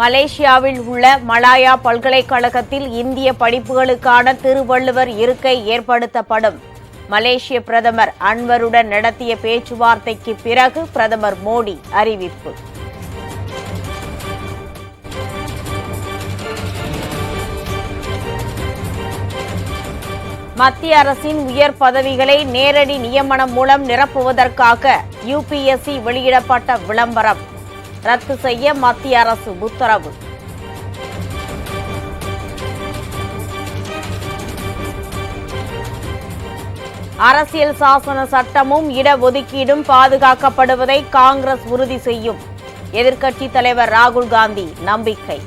மலேசியாவில் உள்ள மலாயா பல்கலைக்கழகத்தில் இந்திய படிப்புகளுக்கான திருவள்ளுவர் இருக்கை ஏற்படுத்தப்படும். மலேசிய பிரதமர் அன்வருடன் நடத்திய பேச்சுவார்த்தைக்கு பிறகு பிரதமர் மோடி அறிவிப்பு. மத்திய அரசின் உயர் பதவிகளை நேரடி நியமனம் மூலம் நிரப்புவதற்காக யுபிஎஸ்சி வெளியிடப்பட்ட விளம்பரம். ரத்து செய்ய மத்திய அரசு உத்தரவு. அரசியல் சாசன சட்டமும் இடஒதுக்கீடும் பாதுகாக்கப்படுவதை காங்கிரஸ் உறுதி செய்யும். எதிர்க்கட்சித் தலைவர் ராகுல் காந்தி நம்பிக்கை.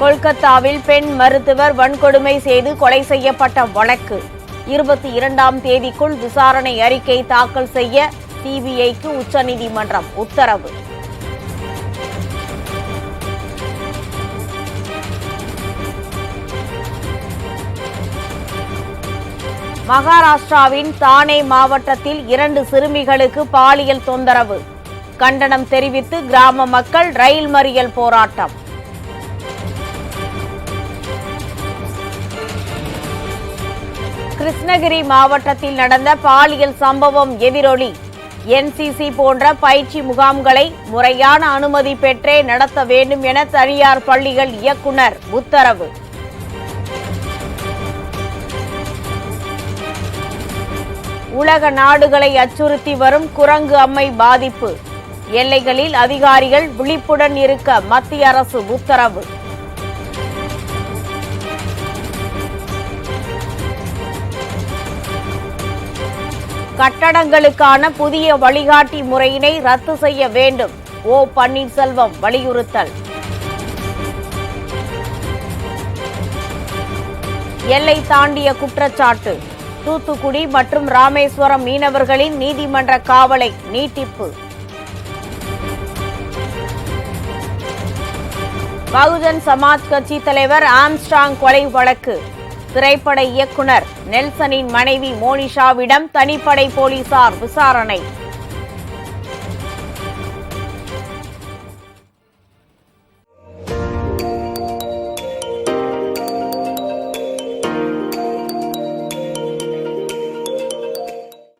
கொல்கத்தாவில் பெண் மருத்துவர் வன்கொடுமை செய்து கொலை செய்யப்பட்ட வழக்கு. இருபத்தி இரண்டாம் தேதிக்குள் விசாரணை அறிக்கை தாக்கல் செய்ய சிபிஐக்கு உச்சநீதிமன்றம் உத்தரவு. மகாராஷ்டிராவின் தானே மாவட்டத்தில் இரண்டு சிறுமிகளுக்கு பாலியல் தொந்தரவு. கண்டனம் தெரிவித்து கிராம மக்கள் ரயில் மறியல் போராட்டம். கிருஷ்ணகிரி மாவட்டத்தில் நடந்த பாலியல் சம்பவம் எதிரொலி. என்சிசி போன்ற பயிற்சி முகாம்களை முறையான அனுமதி பெற்றே நடத்த வேண்டும் என தனியார் பள்ளிகள் இயக்குனர் உத்தரவு. உலக நாடுகளை அச்சுறுத்தி வரும் குரங்கு அம்மை பாதிப்பு. எல்லைகளில் அதிகாரிகள் விழிப்புடன் இருக்க மத்திய அரசு உத்தரவு. கட்டடங்களுக்கான புதிய வழிகாட்டி முறையினை ரத்து செய்ய வேண்டும். ஓ பன்னீர்செல்வம் வலியுறுத்தல். எல்லை தாண்டிய குற்றச்சாட்டு. தூத்துக்குடி மற்றும் ராமேஸ்வரம் மீனவர்களின் நீதிமன்ற காவலை நீட்டிப்பு. பகுஜன் சமாஜ் கட்சி தலைவர் ஆம்ஸ்டாங் கொலை வழக்கு. திரைப்பட இயக்குனர் நெல்சனின் மனைவி மோனிஷாவிடம் தனிப்படை போலீசார் விசாரணை.